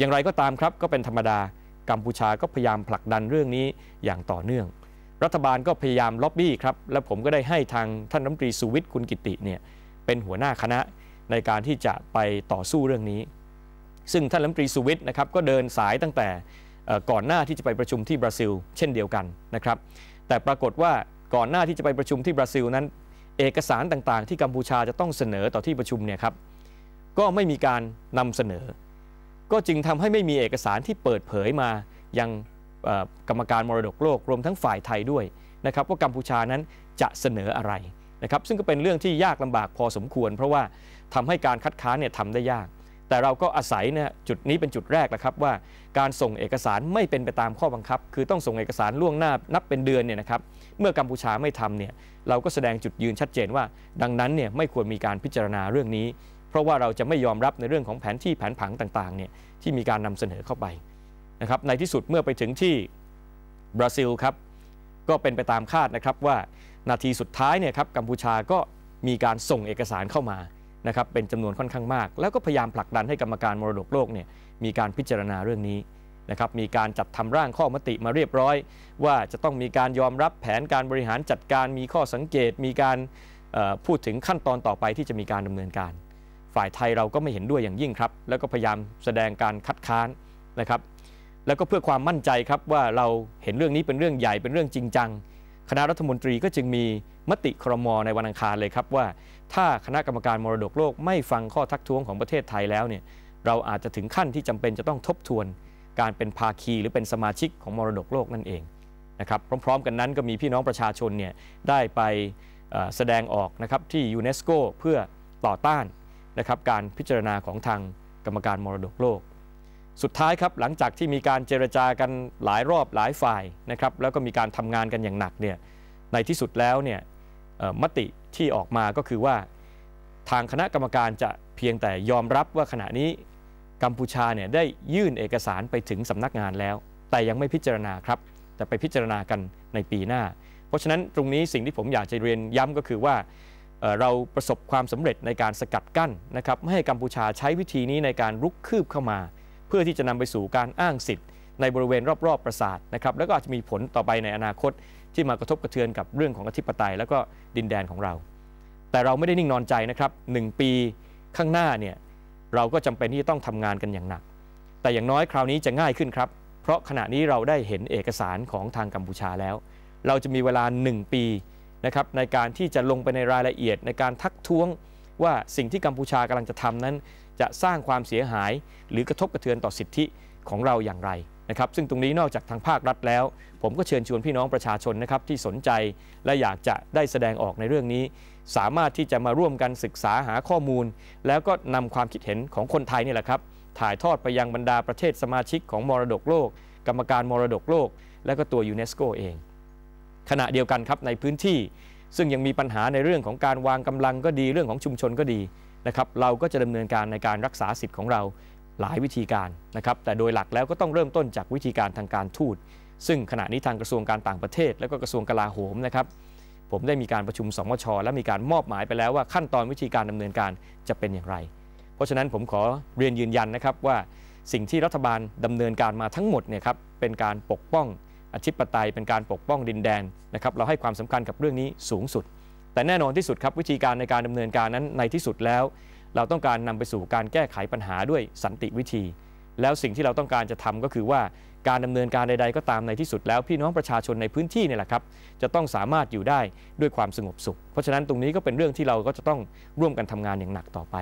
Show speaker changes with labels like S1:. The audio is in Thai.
S1: อย่างไรก็ตามครับก็เป็นธรรมดากัมพูชาก็พยายามผลักดันเรื่องนี้อย่างต่อเนื่อง รัฐบาลก็พยายามล็อบบี้ครับและผมก็ได้ให้ทางท่านรัฐมนตรีสุวิทย์คุณกิติเนี่ยเป็นหัวหน้าคณะในการที่จะไปต่อสู้เรื่องนี้ ซึ่งท่านรัฐมนตรีสุวิทย์นะครับก็เดินสายตั้งแต่ก่อนหน้าที่จะไปประชุมที่บราซิล เช่นเดียวกันนะครับ แต่ปรากฏว่าก่อนหน้าที่จะไปประชุมที่บราซิลนั้น เอกสารต่างๆ ที่กัมพูชาจะต้องเสนอต่อที่ประชุมเนี่ยครับก็ไม่มีการนำเสนอ ก็จึงทำให้ไม่มีเอกสารที่เปิดเผยมายังกรรมการมรดกโลกรวมทั้งฝ่ายไทยด้วยนะครับว่ากัมพูชานั้นจะเสนออะไรนะครับซึ่งก็เป็นเรื่องที่ยากลำบากพอสมควร เพราะว่าทำให้การคัดค้านเนี่ยทำได้ยาก แต่เราก็อาศัยเนี่ยจุดนี้เป็นจุดแรกนะครับว่าการส่งเอกสารไม่เป็นไปตามข้อบังคับ คือต้องส่งเอกสารล่วงหน้านับเป็นเดือนเนี่ยนะครับเมื่อกัมพูชาไม่ทำเนี่ยเราก็แสดงจุดยืนชัดเจนว่า ดังนั้นเนี่ยไม่ควรมีการพิจารณาเรื่องนี้ เพราะว่าเราจะไม่ยอมรับในเรื่องของแผนที่แผนผังต่างๆเนี่ยที่มีการนำเสนอเข้าไปนะครับในที่สุดเมื่อไปถึงที่บราซิลครับก็เป็นไปตามคาดนะครับว่านาทีสุดท้ายเนี่ยครับกัมพูชาก็มีการส่งเอกสารเข้ามานะครับเป็นจำนวนค่อนข้างมาก แล้วก็พยายามผลักดันให้กรรมการมรดกโลกเนี่ยมีการพิจารณาเรื่องนี้นะครับมีการจัดทำร่างข้อมติมาเรียบร้อย ว่าจะต้องมีการยอมรับแผนการบริหารจัดการมีข้อสังเกต มีการพูดถึงขั้นตอนต่อไปที่จะมีการดำเนินการ ฝ่ายไทยเราก็ไม่เห็นด้วยอย่างยิ่งครับ แล้วก็พยายามแสดงการคัดค้านนะครับ แล้วก็เพื่อความมั่นใจครับว่าเราเห็นเรื่องนี้เป็นเรื่องใหญ่เป็นเรื่องจริงจัง คณะรัฐมนตรีก็จึงมีมติครมในวันอังคารเลยครับว่า ถ้าคณะกรรมการมรดกโลกไม่ฟังข้อทักท้วงของประเทศไทยแล้วเนี่ยเราอาจจะถึงขั้นที่จำเป็นจะต้องทบทวน การเป็นภาคีหรือเป็นสมาชิกของมรดกโลกนั่นเองนะครับพร้อม ๆ กันนั้นก็มีพี่น้องประชาชนเนี่ยได้ไปแสดงออกนะครับที่ยูเนสโกเพื่อต่อต้าน นะครับการพิจารณาของทางกรรมการมรดกโลก สุดท้ายครับหลังจากที่มีการเจรจากันหลายรอบหลายฝ่ายนะครับแล้วก็มีการทำงานกันอย่างหนักเนี่ยในที่สุดแล้วเนี่ยมติที่ออกมาก็คือว่าทางคณะกรรมการจะเพียงแต่ยอมรับว่าขณะนี้กัมพูชาเนี่ยได้ยื่นเอกสารไปถึงสำนักงานแล้ว แต่ยังไม่พิจารณาครับ แต่ไปพิจารณากันในปีหน้า เพราะฉะนั้นตรงนี้สิ่งที่ผมอยากจะเรียนย้ำก็คือว่า เราประสบความสำเร็จในการสกัดกั้นนะครับไม่ให้กัมพูชาใช้วิธีนี้ในการรุกคืบเข้ามา เพื่อที่จะนำไปสู่การอ้างสิทธิ์ ในบริเวณรอบๆปราสาทนะครับแล้วก็อาจจะมีผลต่อไปในอนาคตที่มากระทบกระเทือนกับเรื่องของอธิปไตย แล้วก็ดินแดนของเรา แต่เราไม่ได้นิ่งนอนใจนะครับหปีข้างหน้าเนี่ยเราก็จำเป็นที่จะต้องทำงานกันอย่างหนัก แต่อย่างน้อยคราวนี้จะง่ายขึ้นครับ เพราะขณะนี้เราได้เห็นเอกสารของทางกัมพูชาแล้ว เราจะมีเวลา 1 ปี นะครับในการที่จะลงไปในรายละเอียด ในการทักท้วงว่าสิ่งที่กัมพูชากำลังจะทำนั้น จะสร้างความเสียหาย หรือกระทบกระเทือนต่อสิทธิของเราอย่างไรนะครับซึ่งตรงนี้นอกจากทางภาครัฐแล้ว ผมก็เชิญชวนพี่น้องประชาชนนะครับที่สนใจและอยากจะได้แสดงออกในเรื่องนี้ สามารถที่จะมาร่วมกันศึกษาหาข้อมูล แล้วก็นำความคิดเห็นของคนไทยนี่แหละครับ ถ่ายทอดไปยังบรรดาประเทศสมาชิกของมรดกโลก กรรมการมรดกโลก และก็ตัวยูเนสโกเอง ขณะเดียวกันครับในพื้นที่ ซึ่งยังมีปัญหาในเรื่องของการวางกำลังก็ดีเรื่องของชุมชนก็ดีนะครับเราก็จะดำเนินการในการรักษาสิทธิ์ของเราหลายวิธีการนะครับแต่โดยหลักแล้วก็ต้องเริ่มต้นจากวิธีการทางการทูต ซึ่งขณะนี้ทางกระทรวงการต่างประเทศ และก็กระทรวงกลาโหมนะครับผมได้มีการประชุมสมช และมีการมอบหมายไปแล้วว่าขั้นตอนวิธีการดำเนินการจะเป็นอย่างไร เพราะฉะนั้นผมขอเรียนยืนยันนะครับว่าสิ่งที่รัฐบาลดำเนินการมาทั้งหมดเนี่ยครับเป็นการปกป้อง อธิปไตยเป็นการปกป้องดินแดนนะครับเราให้ความสำคัญกับเรื่องนี้สูงสุด แต่แน่นอนที่สุดครับวิธีการในการดำเนินการนั้นในที่สุดแล้ว เราต้องการนำไปสู่การแก้ไขปัญหาด้วยสันติวิธี แล้วสิ่งที่เราต้องการจะทำก็คือว่าการดำเนินการใด ๆ ก็ตามในที่สุดแล้วพี่น้องประชาชนในพื้นที่นี่แหละครับจะต้องสามารถอยู่ได้ด้วยความสงบสุข เพราะฉะนั้นตรงนี้ก็เป็นเรื่องที่เราก็จะต้องร่วมกันทำงานอย่างหนักต่อไป